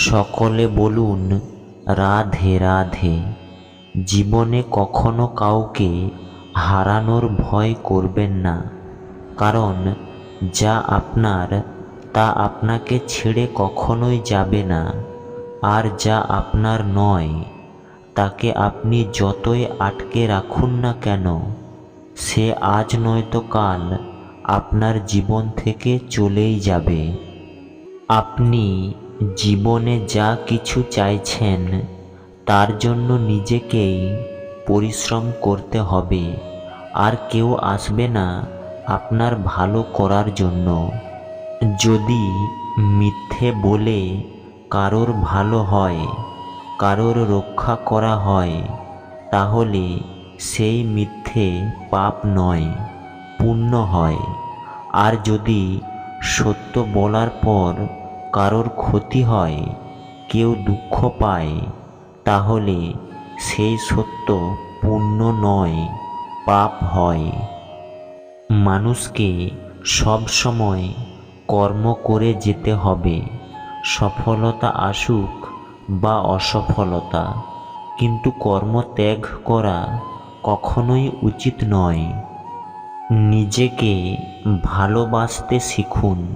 সকলে বলুন, রাধে রাধে। জীবনে কখনো কাউকে হারানোর ভয় করবেন না। কারণ, যা আপনার, তা আপনাকে ছেড়ে কখনোই যাবে না। আর যা আপনার নয়, তাকে আপনি যতই আটকে রাখুন না কেন, সে আজ নয়তো কাল আপনার জীবন থেকে চলেই যাবে। আপনি জীবনে যা কিছু চাইছেন, তার জন্য নিজেকেই পরিশ্রম করতে হবে। আর কেউ আসবে না আপনার ভালো করার জন্য। যদি মিথ্যে বলে কারোর ভালো হয়, কারোর রক্ষা করা হয়, তাহলে সেই মিথ্যে পাপ নয়, পুণ্য হয়। আর যদি সত্য বলার পর কারোর ক্ষতি হয়, কেউ দুঃখ পায়, তাহলে সেই সত্য পুণ্য নয়, পাপ হয়। মানুষকে সব সময় কর্ম করে যেতে হবে, সফলতা আসুক বা অসফলতা। কিন্তু কর্ম ত্যাগ করা কখনোই উচিত নয়। নিজেকে ভালোবাসতে শিখুন।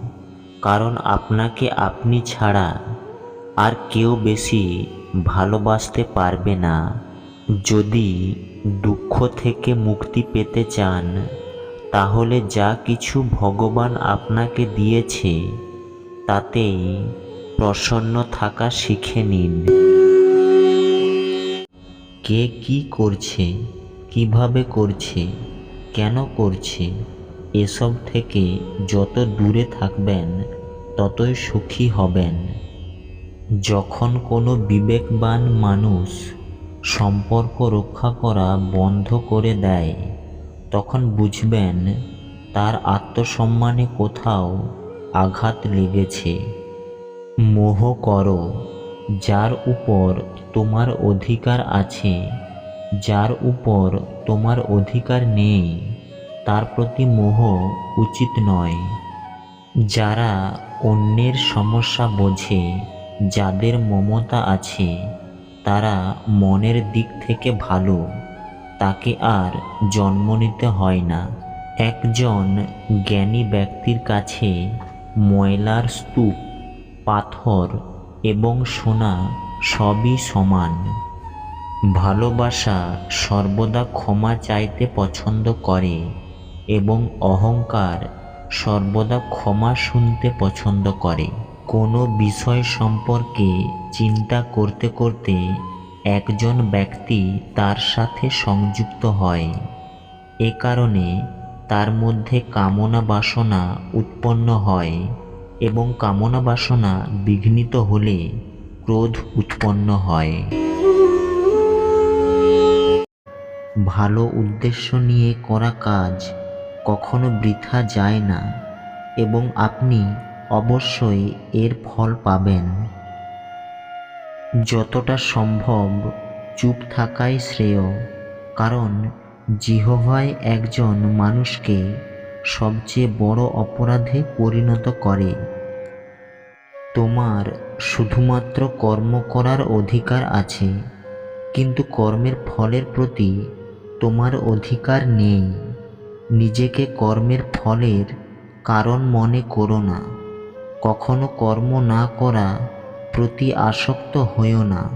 কারণ আপনাকে আপনি ছাড়া আর কেউ বেশি ভালোবাসতে পারবে না। যদি দুঃখ থেকে মুক্তি পেতে চান, তাহলে যা কিছু ভগবান আপনাকে দিয়েছে, তাতেই প্রসন্ন থাকা শিখে নিন। কে কি করছে, কীভাবে করছে, কেন করছে এসব থেকে যত দূরে থাকবেন, ততই সুখী হবেন। যখন কোনো বিবেকবান মানুষ সম্পর্ক রক্ষা করা বন্ধ করে দেয়, তখন বুঝবেন তার আত্মসম্মানে কোথাও আঘাত লেগেছে। মোহ করো, যার উপর তোমার অধিকার আছে, যার উপর তোমার অধিকার নেই। তার প্রতি মোহ উচিত নয়। যারা অন্যের সমস্যা বোঝে, যাদের মমতা আছে, তারা মনের দিক থেকে ভালো, তাকে আর জন্ম নিতে হয় না। একজন জ্ঞানী ব্যক্তির কাছে ময়লার স্তূপ, পাথর এবং সোনা সবই সমান। ভালোবাসা সর্বদা ক্ষমা চাইতে পছন্দ করে। এবং অহংকার সর্বদা ক্ষমা শুনতে পছন্দ করে। কোনো বিষয় সম্পর্কে চিন্তা করতে করতে একজন ব্যক্তি তার সাথে সংযুক্ত হয়। এ কারণে তার মধ্যে কামনা বাসনা উৎপন্ন হয় এবং কামনা বাসনা বিঘ্নিত হলে ক্রোধ উৎপন্ন হয়। ভালো উদ্দেশ্য নিয়ে করা কাজ কখনো বৃথা যায় না এবং আপনি অবশ্যই এর ফল পাবেন। যতটা সম্ভব চুপ থাকাই শ্রেয়, কারণ জিহ্বাই একজন মানুষকে সবচেয়ে বড় অপরাধে পরিণত করে। তোমার শুধুমাত্র কর্ম করার অধিকার আছে, কিন্তু কর্মের ফলের প্রতি তোমার অধিকার নেই। নিজেকে কর্মের ফলের কারণ মনে করো না। কখনো কর্ম না করা প্রতি আসক্ত হইও না।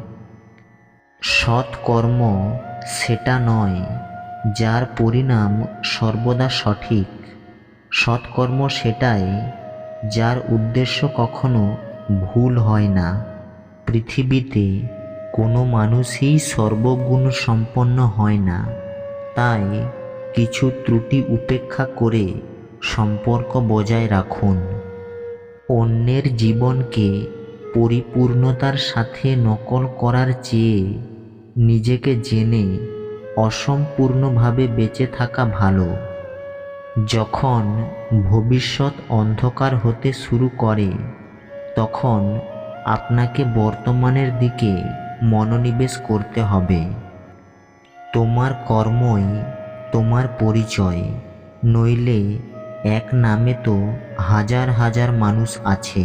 সৎ কর্ম সেটা নয়, যার পরিণাম সর্বদা সঠিক। সৎকর্ম সেটাই, যার উদ্দেশ্য কখনো ভুল হয় না। পৃথিবীতে কোনো মানুষই সর্বগুণ সম্পন্ন হয় না। তাই কিছু ত্রুটি উপেক্ষা করে সম্পর্ক বজায় রাখুন। অন্যের জীবনকে পরিপূর্ণতার সাথে নকল করার চেয়ে নিজেকে জেনে অসম্পূর্ণভাবে বেঁচে থাকা ভালো। যখন ভবিষ্যৎ অন্ধকার হতে শুরু করে, তখন আপনাকে বর্তমানের দিকে মনোনিবেশ করতে হবে। তোমার কর্মই তোমার পরিচয় নইলে এক নামে তো হাজার হাজার মানুষ আছে।